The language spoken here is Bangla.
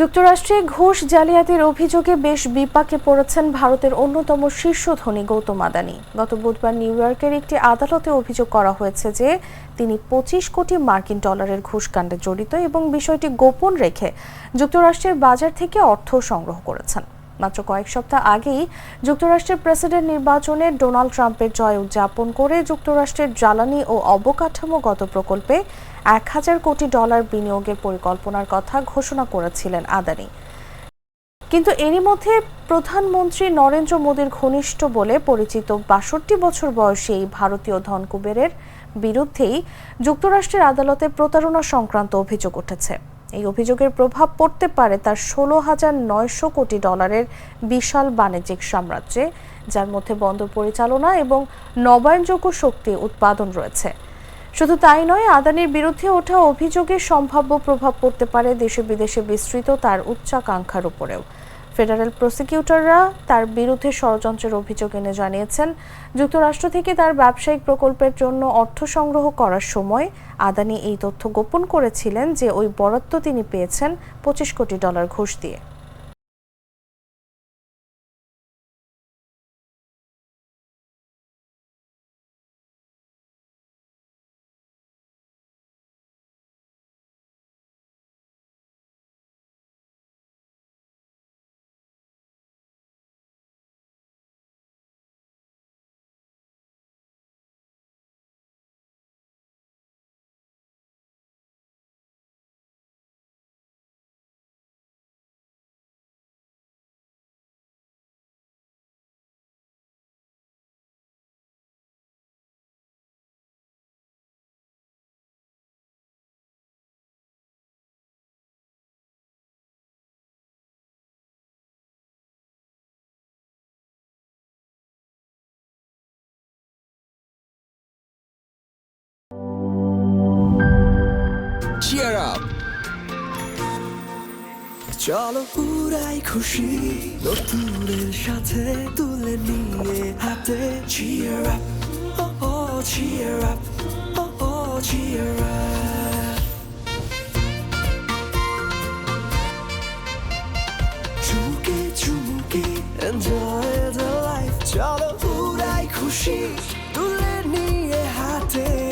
যুক্তরাষ্ট্রে ঘুষ জালিয়াতির অভিযোগে বেশ বিপাকে পড়েছেন ভারতের অন্যতম শীর্ষ ধনী গৌতম আদানি। গত বুধবার নিউ ইয়র্কের একটি আদালতে অভিযোগ করা হয়েছে যে, তিনি পঁচিশ কোটি মার্কিন ডলারের ঘুষকাণ্ডে জড়িত এবং বিষয়টি গোপন রেখে যুক্তরাষ্ট্রের বাজার থেকে অর্থ সংগ্রহ করেছেন। মাত্র কয়েক সপ্তাহ আগেই যুক্তরাষ্ট্রের প্রেসিডেন্ট নির্বাচনে ডোনাল্ড ট্রাম্পের জয় উদযাপন করে যুক্তরাষ্ট্রের জ্বালানি ও অবকাঠামোগত প্রকল্পে এক হাজার কোটি ডলার বিনিয়োগের পরিকল্পনার কথা ঘোষণা করেছিলেন আদানি। কিন্তু এরই মধ্যে প্রধানমন্ত্রী নরেন্দ্র মোদীর ঘনিষ্ঠ বলে পরিচিত বাষট্টি বছর বয়সী এই ভারতীয় ধনকুবেরের বিরুদ্ধেই যুক্তরাষ্ট্রের আদালতে প্রতারণা সংক্রান্ত অভিযোগ উঠেছে। এই অভিযোগের প্রভাব পড়তে পারে তার ষোলো হাজার নয়শো কোটি ডলারের বিশাল বাণিজ্যিক সাম্রাজ্যে, যার মধ্যে বন্দর পরিচালনা এবং নবায়নযোগ্য শক্তি উৎপাদন রয়েছে। শুধু তাই নয়, আদানির বিরুদ্ধে ওঠা অভিযোগের সম্ভাব্য প্রভাব পড়তে পারে দেশে বিদেশে বিস্তৃত তার উচ্চাকাঙ্ক্ষার উপরেও। ফেডারেল প্রসিকিউটররা তার বিরুদ্ধে ষড়যন্ত্রের অভিযোগ এনে জানিয়েছেন। যুক্তরাষ্ট্র থেকে তার ব্যবসায়িক প্রকল্পের জন্য অর্থ সংগ্রহ করার সময় আদানি এই তথ্য গোপন করেছিলেন যে ওই বরাদ্দ তিনি পেয়েছেন পঁচিশ কোটি ডলার ঘুষ দিয়ে। Cheer up! চলো পুরাই খুশি নতুনের সাথে তুলে নিয়ে হাতে oh oh cheer up oh oh cheer up চুমুকে চুমুকে enjoy the life চলো পুরাই খুশি তুলে নিয়ে হাতে